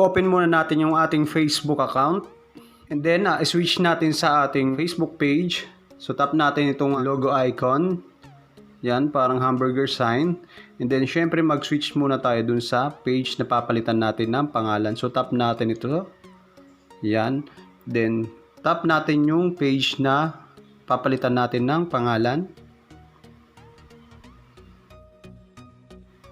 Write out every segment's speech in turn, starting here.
open muna natin yung ating Facebook account. And then, uh, switch natin sa ating Facebook page. So, tap natin itong logo icon. Yan, parang hamburger sign. And then, syempre, mag-switch muna tayo dun sa page na papalitan natin ng pangalan. So, tap natin ito. Yan. Then, tap natin yung page na papalitan natin ng pangalan.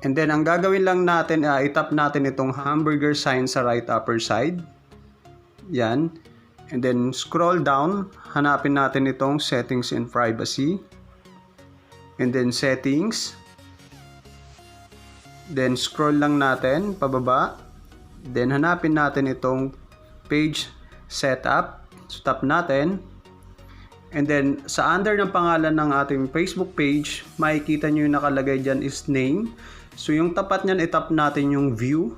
And then, ang gagawin lang natin, uh, itap natin itong hamburger sign sa right upper side. Yan. And then, scroll down. Hanapin natin itong settings and privacy. And then, settings. Then, scroll lang natin pababa. Then, hanapin natin itong page setup. So, tap natin. And then, sa under ng pangalan ng ating Facebook page, makikita nyo yung nakalagay dyan is name. So, yung tapat niyan, itap natin yung view.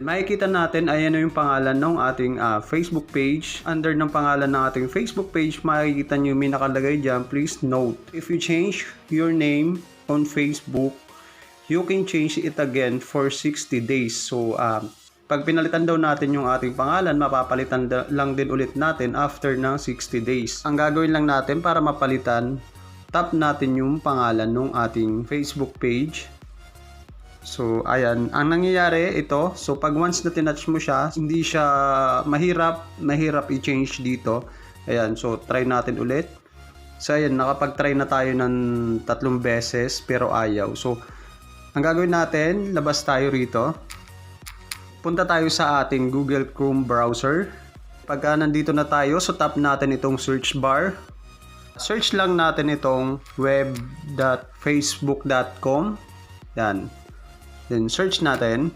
Makikita natin, ayan na yung pangalan ng ating ah, Facebook page. Under ng pangalan ng ating Facebook page, makikita nyo may nakalagay dyan, please note. If you change your name on Facebook, you can change it again for 60 days. So, ah, pag pinalitan daw natin yung ating pangalan, mapapalitan lang din ulit natin after ng 60 days. Ang gagawin lang natin para mapalitan, tap natin yung pangalan ng ating Facebook page. So, ayan. Ang nangyayari ito, so pag once na tinouch mo siya, hindi siya mahirap, mahirap i-change dito. Ayan, so try natin ulit. So, ayan, nakapag-try na tayo ng tatlong beses, pero ayaw. So, ang gagawin natin, labas tayo rito. Punta tayo sa ating Google Chrome browser. Pagka nandito na tayo, so tap natin itong search bar. Search lang natin itong web.facebook.com. Yan. Then search natin.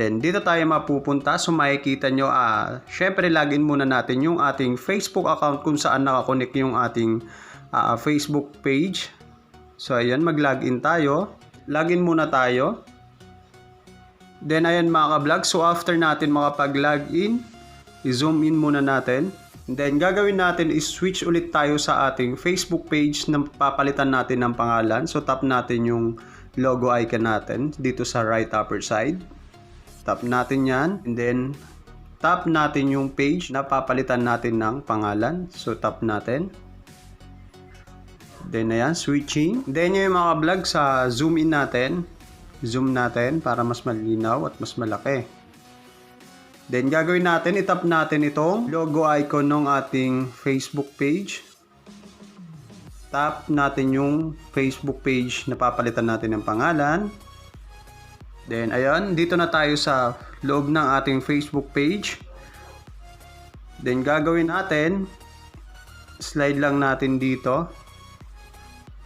Then dito tayo mapupunta. So makikita nyo, ah, syempre login muna natin yung ating Facebook account kung saan nakakonect yung ating ah, Facebook page. So ayan, mag-login tayo. Login muna tayo. Then ayan mga ka-vlog, so after natin makapag-login, i-zoom in muna natin. And then gagawin natin is switch ulit tayo sa ating Facebook page na papalitan natin ng pangalan. So tap natin yung logo icon natin dito sa right upper side. Tap natin yan and then tap natin yung page na papalitan natin ng pangalan. So tap natin. Then ayan, switching. Then yung mga vlog sa zoom in natin. Zoom natin para mas malinaw at mas malaki. Then gagawin natin, itap natin itong logo icon ng ating Facebook page. Tap natin yung Facebook page na papalitan natin ng pangalan. Then ayun, dito na tayo sa loob ng ating Facebook page. Then gagawin natin, slide lang natin dito.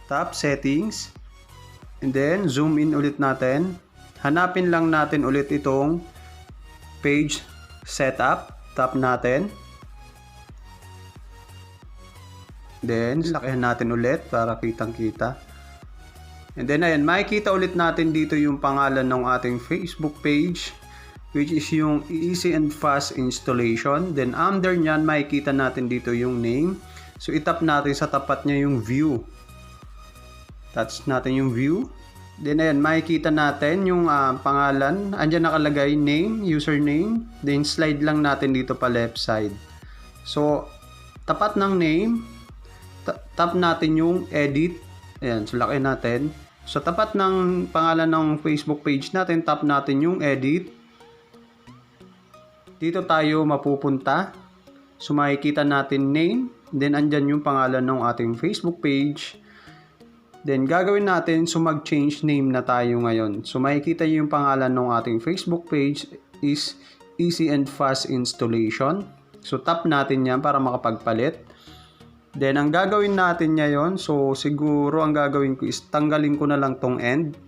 Tap settings. And then zoom in ulit natin. Hanapin lang natin ulit itong page setup. Tap natin. Then, lakihan natin ulit para kitang-kita. And then, ayan, makikita ulit natin dito yung pangalan ng ating Facebook page which is yung easy and fast installation. Then, under nyan, makikita natin dito yung name. So, itap natin sa tapat niya yung view. Touch natin yung view. Then, ayan, makikita natin yung ah, pangalan. Andyan nakalagay name, username. Then, slide lang natin dito pa left side. So, tapat ng name, tap natin yung edit. Ayan, so laki natin. So, tapat ng pangalan ng Facebook page natin, tap natin yung edit. Dito tayo mapupunta. So, makikita natin name. Then, andyan yung pangalan ng ating Facebook page. Then, gagawin natin, so mag-change name na tayo ngayon. So, makikita yung pangalan ng ating Facebook page is Easy and Fast Installation. So, tap natin yan para makapagpalit. Then, ang gagawin natin ngayon, so siguro ang gagawin ko is tanggalin ko na lang tong end.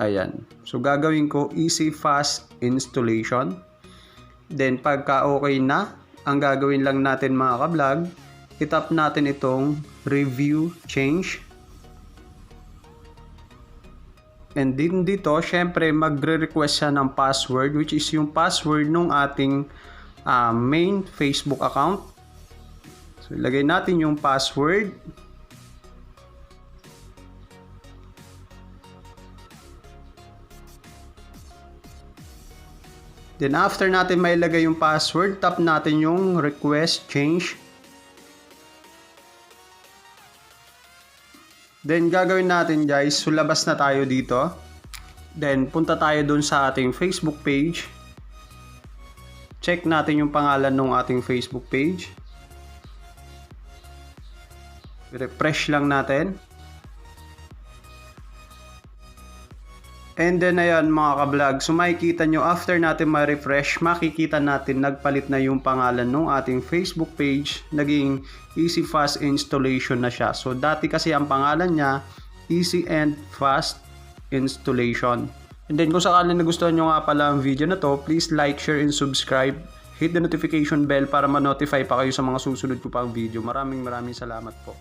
Ayan. So, gagawin ko easy fast installation. Then, pagka okay na, ang gagawin lang natin mga ka-vlog, itap natin itong review change. And din dito, syempre magre-request siya ng password which is yung password nung ating uh, main Facebook account. So, ilagay natin yung password. Then after natin mailagay yung password, tap natin yung request change. Then gagawin natin guys, sulabas na tayo dito. Then punta tayo dun sa ating Facebook page. Check natin yung pangalan ng ating Facebook page. Refresh lang natin. And then ayan mga ka-vlog, so makikita nyo after natin ma-refresh, makikita natin nagpalit na yung pangalan ng ating Facebook page, naging Easy Fast Installation na siya. So dati kasi ang pangalan niya, Easy and Fast Installation. And then kung sakali nagustuhan nyo nga pala ang video na to, please like, share, and subscribe. Hit the notification bell para ma-notify pa kayo sa mga susunod ko pang video. Maraming maraming salamat po.